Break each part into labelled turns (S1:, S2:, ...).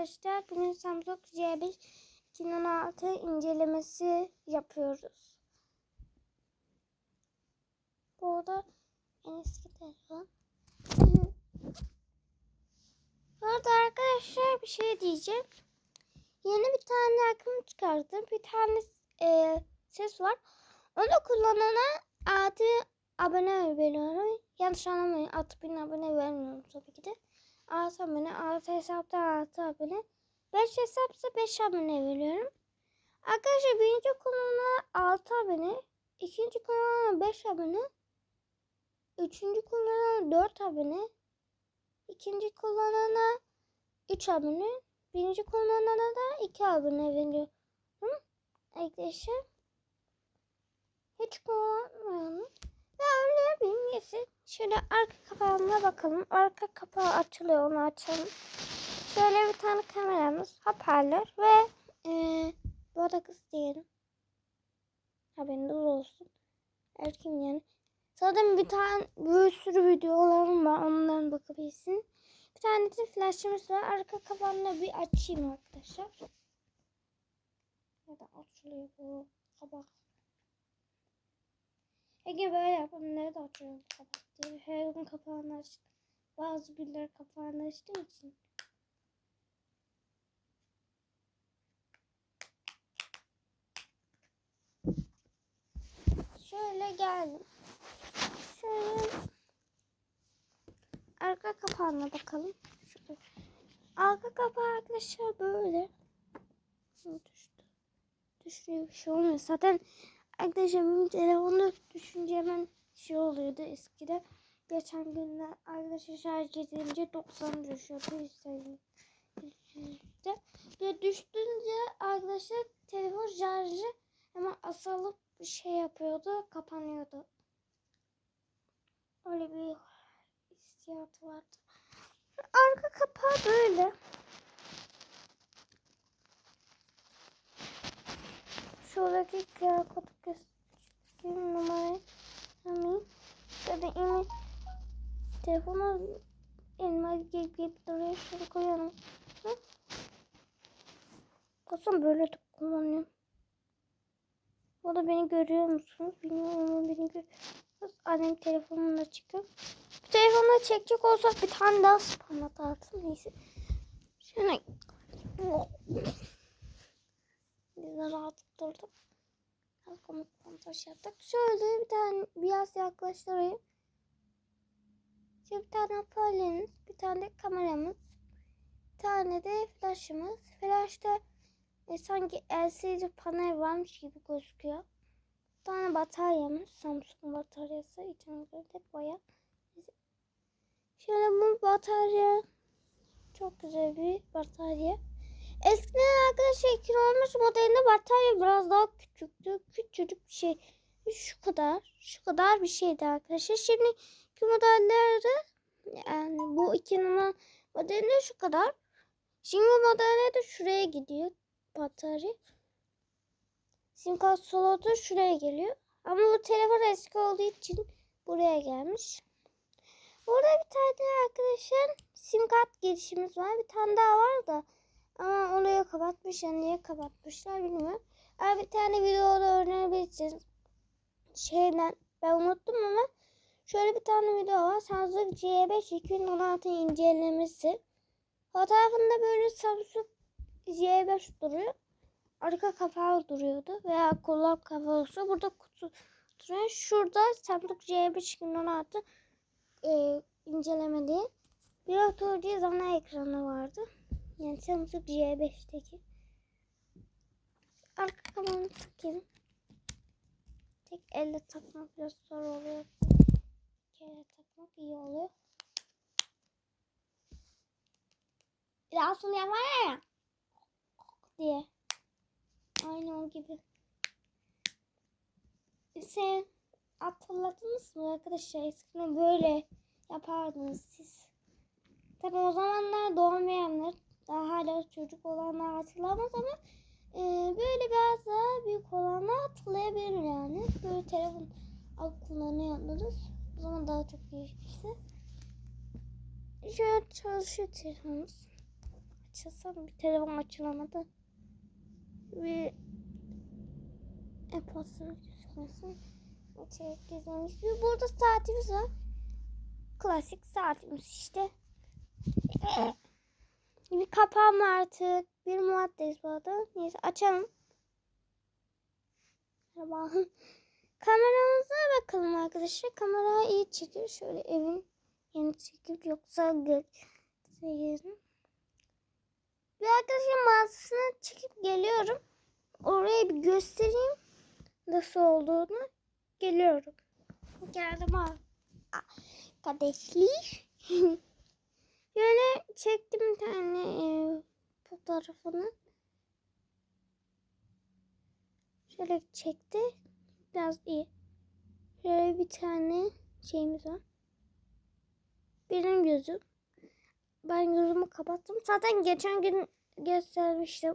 S1: arkadaşlar. Bugün Samsung C5 2016 incelemesi yapıyoruz. Bu arada en eski telefon. Bu arada arkadaşlar bir şey diyeceğim. Yeni bir tane akım çıkardım. Bir tane e, ses var. Onu kullanana adı abone veriyorum. Yanlış anlamayın. 6000 abone vermiyorum tabii ki de. 6 abone, 6 hesapta 6 abone. 5 hesapsa 5 abone veriyorum. Arkadaşlar birinci kullanana 6 abone. ikinci kullanana 5 abone. Üçüncü kullanana 4 abone. ikinci kullanana 3 abone. Birinci kullanana da 2 abone veriyorum. Arkadaşlar. Hiç kullanmayalım. Ve öyle bir neyse. Şöyle arka kapağına bakalım. Arka kapağı açılıyor. Onu açalım. Şöyle bir tane kameramız. Hoparlör ve ee, bu arada kız diyelim. Haberiniz olsun. Erkeğim yani. Zaten bir tane bir sürü videolarım var. Ondan bakabilirsin. Bir tane de flashımız var. Arka kapağını bir açayım arkadaşlar. Ya da açılıyor bu kabak. Ege böyle yapalım. Nerede açıyor bu kapak diye. Her gün kapağını açtım. Bazı günler kapağını açtığım için. Şöyle geldim. Şöyle arka kapağına bakalım. Şurada. Arka kapağı arkadaşlar böyle. Düştü. Düşüyor bir şey olmuyor. Zaten arkadaşlar benim telefonu düşünce hemen şey oluyordu eskiden. Geçen günler arkadaşlar şarj edince 90 düşüyordu. Yüzde. Ve düştünce arkadaşlar telefon şarjı hemen asalıp bir şey yapıyordu. Kapanıyordu. Öyle bir hissiyatı vardı. Arka kapağı böyle. Şuradaki QR kodu göstereyim numarayı. Da email telefona elime gelip gelip duruyor. Şöyle koyalım. Baksana böyle de. Bu da beni görüyor musunuz? Bilmiyorum ama beni görüyorsunuz. Annem telefonumla çıkıyor. Bu telefonla çekecek olsak bir tane daha spam atarsın. Neyse. Şöyle. Biz de rahat durduk. Az komik montaj yaptık. Şöyle bir tane biraz yaklaştırayım. Şöyle bir tane hoparlörümüz, bir tane de kameramız, bir tane de flashımız. Flashta e, sanki LCD panel varmış gibi gözüküyor. Bir tane bataryamız, Samsung bataryası. İçine böyle boya. Şöyle bu batarya çok güzel bir batarya. Eskiden arkadaşlar 2013 modelinde batarya biraz daha küçüktü. Küçücük bir şey. Şu kadar. Şu kadar bir şeydi arkadaşlar. Şimdi ki modellerde yani bu 2010 modelinde şu kadar. Şimdi bu modellerde şuraya gidiyor batarya. Sim kart slotu şuraya geliyor. Ama bu telefon eski olduğu için buraya gelmiş. Burada bir tane arkadaşlar sim kart girişimiz var. Bir tane daha var da ama orayı kapatmışlar. Niye kapatmışlar bilmiyorum. Ama bir tane videoda öğrenebilirsiniz. Şeyden ben unuttum ama şöyle bir tane video var. Samsung C5 2016 incelemesi. Fotoğrafında böyle Samsung C5 duruyor. Arka kapağı duruyordu veya kulak kapağı Burada kutu duruyor. Şurada Samsung C5 2016 e, inceleme bir oturduğu zaman ekranı vardı. Yani Samsung C5'teki. Arka kamerayı takayım. Tek elle takmak biraz zor oluyor. İki elle takmak iyi oluyor. Biraz sonra yapar ya. Diye. Aynı o gibi. Sen hatırladınız mı arkadaşlar? Eskiden böyle yapardınız siz. Tabi o zamanlar doğmayanlar daha hala çocuk olanlar hatırlamaz ama e, böyle biraz daha büyük olanlar hatırlayabilir yani. Böyle telefon alıp kullanıyordunuz. O zaman daha çok değişmişti. An çalışıyor telefonumuz. açılsam bir telefon açılamadı. Bir e-posta gözükmesin. İçerik gizlemiş. Bir burada saatimiz var. Klasik saatimiz işte. Bir kapağım artık. Bir muaddeyiz bu arada. Neyse açalım. Merhaba. Kameramıza bakalım arkadaşlar. Kamera iyi çekiyor. Şöyle evin yeni çekip yoksa gösterelim. Bir arkadaşın mağazasına çekip geliyorum. Oraya bir göstereyim nasıl olduğunu. Geliyorum. Geldim abi. Şöyle çektim bir tane e, fotoğrafını. Şöyle çekti. Biraz iyi. Şöyle bir tane şeyimiz var. Benim gözüm. Ben gözümü kapattım. Zaten geçen gün göstermiştim.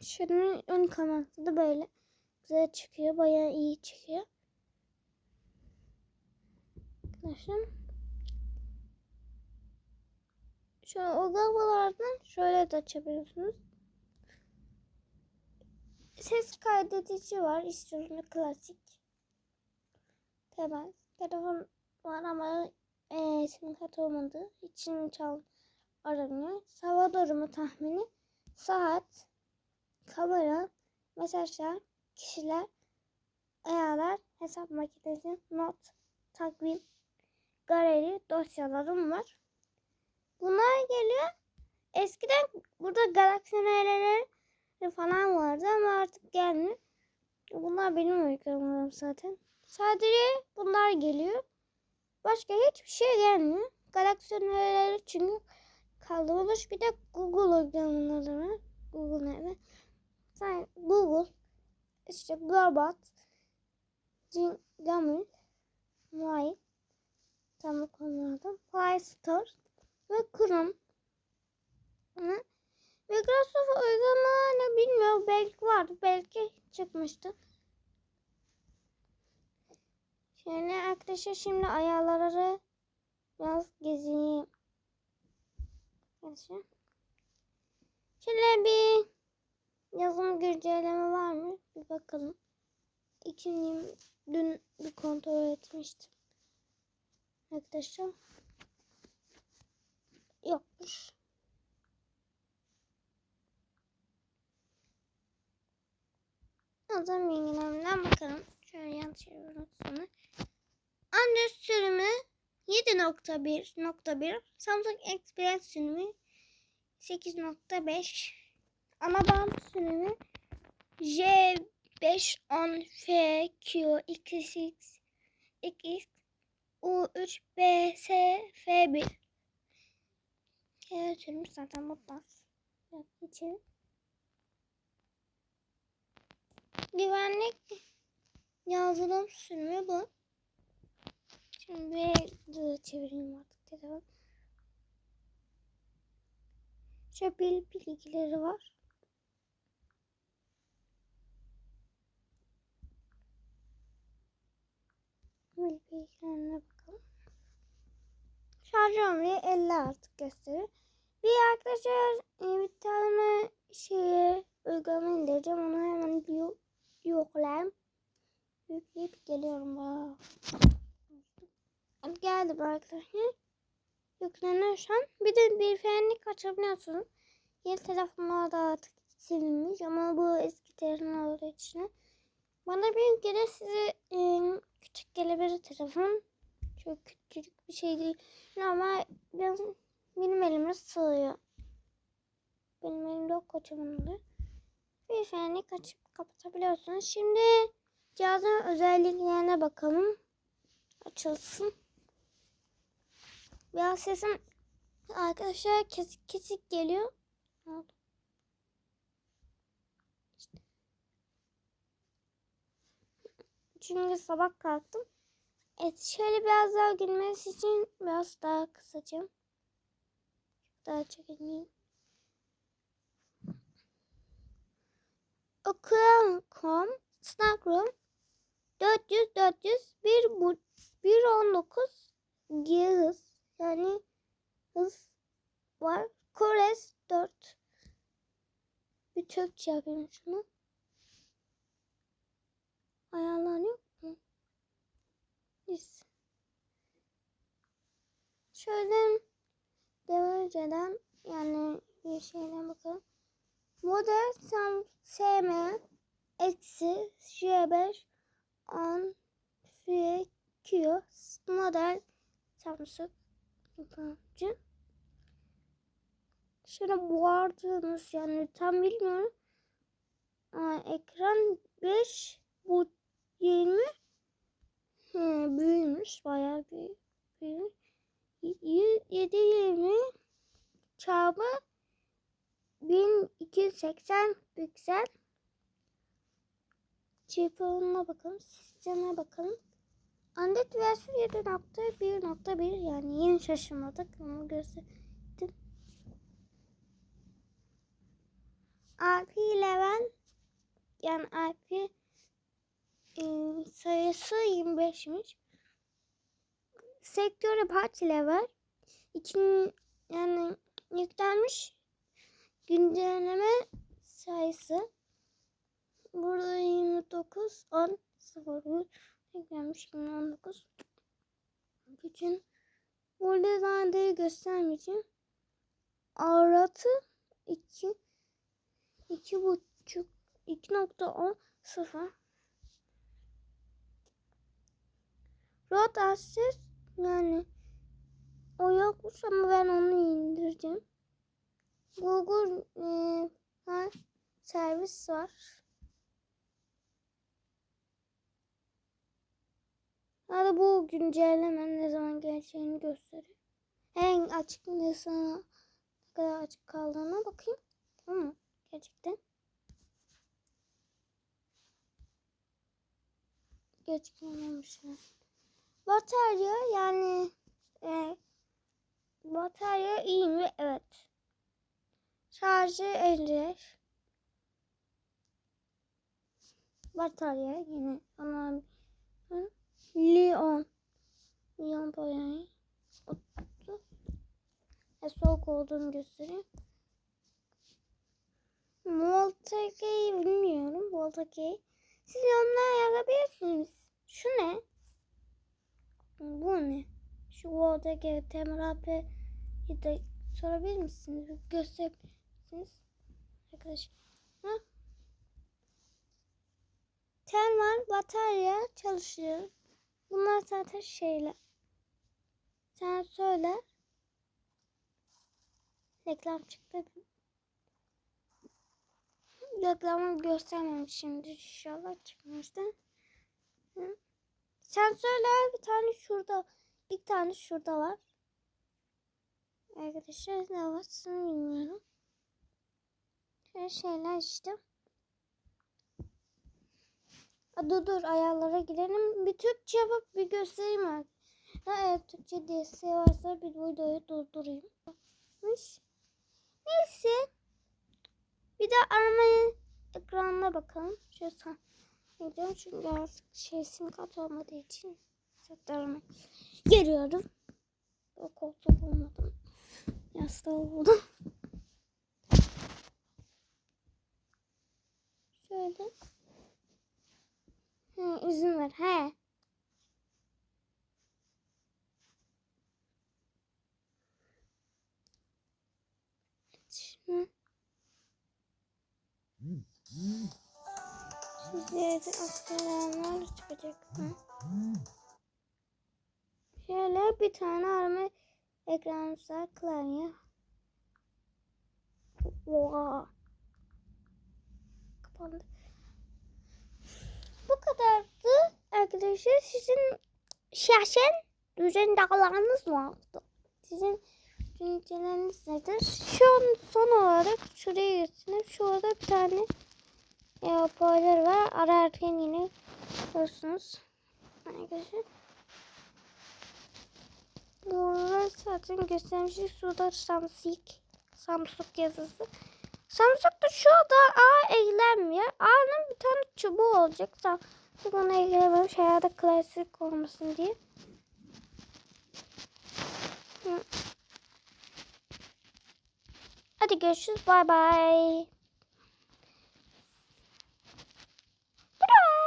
S1: Şunun ön kamerası da böyle. Güzel çıkıyor. Bayağı iyi çıkıyor. Arkadaşlar. Şöyle o lambalardan şöyle de açabiliyorsunuz. Ses kaydedici var. İstiyorsun klasik. Temel. Telefon var ama e, sim kart olmadığı için çal aranıyor. Hava durumu tahmini, saat, kamera, mesajlar, kişiler, ayarlar, hesap makinesi, not, takvim, galeri, dosyalarım var. Bunlar geliyor. Eskiden burada galaksi falan vardı ama artık gelmiyor. Bunlar benim uygulamalarım zaten. Sadece bunlar geliyor. Başka hiçbir şey gelmiyor. Galaksi çünkü kaldırılmış. Bir de Google uygulamaları var. Google nerede? Sen Google işte Global Gamil Muay tam konularda Play Store ve Chrome Hı? Microsoft uygulamalarını bilmiyorum. Belki vardı. Belki çıkmıştı. Şöyle arkadaşlar şimdi ayarları biraz gezeyim. Arkadaşlar. Şöyle bir yazım güncelleme var mı? Bir bakalım. İkinci dün bir kontrol etmiştim. Arkadaşlar. Yokmuş. Zaman bilgilerimden bakalım. Şöyle yan çeviriyorum sonra. Android sürümü 7.1.1 Samsung Experience sürümü 8.5 Ana band sürümü J510FQ XX X U3BSF1 Evet sürümü zaten burada. Geçelim. güvenlik yazılım sürümü bu. Şimdi bir çevireyim artık telefon. Şöyle bil bilgileri var. Bil bilgilerine bakalım. Şarj ömrü 50 artık gösteriyor. Bir arkadaşlar e, bir tane şeye uygulama indireceğim. Onu hemen bir yoklayayım. Yükleyip geliyorum. Bak. Geldim arkadaşlar. Yükleniyor şu an. Bir de bir fenlik açabiliyorsunuz. Yeni telefonlar da artık silinmiş ama bu eski telefon olduğu için. Bana bir kere size e, küçük gelebilir telefon. Çok küçük bir şey değil. Ama ben, benim elime sığıyor. Benim elimde o kocaman oluyor. Bir fenlik açıp kapatabiliyorsunuz. Şimdi cihazın özelliklerine bakalım. Açılsın. Biraz sesim arkadaşlar kesik kesik geliyor. Çünkü sabah kalktım. Evet şöyle biraz daha gülmesi için biraz daha kısacağım. Daha çekeyim. Okuyan.com Snapchat 400 400 1 119 G hız yani hız var Kores 4. Bir Türkçe yapayım şunu. Ayarlanıyor mu? Yes. Şöyle dereceden yani bir şeyden bakalım. Model sam SM eksi J5 on FQ model Samsung yapımcı. Şöyle boğardığınız yani tam bilmiyorum. Aa, ekran 5 bu 20 He, büyümüş bayağı büyük. büyümüş. 7 20 çarpı 1280 piksel çarpımına bakalım. Sisteme bakalım. Android versiyon 7.1.1 yani yeni şaşırmadık ama gösterdim. IP11 yani IP e, sayısı 25'miş. Sektörü parti level. İkin, yani yüklenmiş güncelleme sayısı burada 29 10 0 yüklenmiş 2019 için burada zaten göstermeyeceğim artı 2 2 buçuk 2.10 0 Road Access yani o yokmuş ama ben onu indirdim. Google e, servis var. Hadi bu güncelleme ne zaman geleceğini gösteriyor. En açık ne sana ne kadar açık kaldığına bakayım. Tamam mı? Gerçekten. Gerçekten ya. Batarya yani e, batarya iyi mi? Evet. Şarjı 50. Batarya yine ama Leon Leon bayağı oturdu. E, soğuk olduğunu gösteriyor. Voltage'i bilmiyorum. Voltage'i. Siz onları yazabilirsiniz. Şu ne? Bu ne? Şu Voltage Temur abi da sorabilir misiniz? Gösterebilir misiniz? Arkadaşlar. Ha? Tel var, batarya çalışıyor. Bunlar zaten şeyler. Sen söyle. Reklam çıktı. Reklamı göstermem şimdi inşallah çıkmıştı. Hı? Sensörler bir tane şurada. Bir tane şurada var. Arkadaşlar ne varsın bilmiyorum. Şöyle şeyler işte. Dur dur ayarlara girelim. Bir Türkçe yapıp bir göstereyim. Ha, eğer Türkçe desteği varsa bir videoyu durdurayım. Neyse. Bir de arama ekranına bakalım. Şöyle gidiyorum çünkü artık şey sim kart olmadığı için setlerimi giriyorum. O koltuk bulmadım. Yastığı buldum. Şöyle. He, izin ver. He. Şimdi. Sizlere de aktaranlar çıkacak mı? Şöyle bir tane arama ekranımızda klavye. Oha. Kapandı. Bu kadardı arkadaşlar. Sizin şahsen düzen dağlarınız vardı. Sizin düşünceleriniz nedir? Şu an son olarak şuraya göstereyim. Şurada bir tane e, hoparlör var. Ararken yine görürsünüz. Arkadaşlar. Burada zaten göstermişim. Şurada Samsung. Samsung yazısı. Samsung'da şu anda A eylem. A'nın bir tane çubuğu olacak. Samsung onu eylemiyorum. Şeylerde klasik olmasın diye. Hadi görüşürüz. Bay bay. Bye. bye.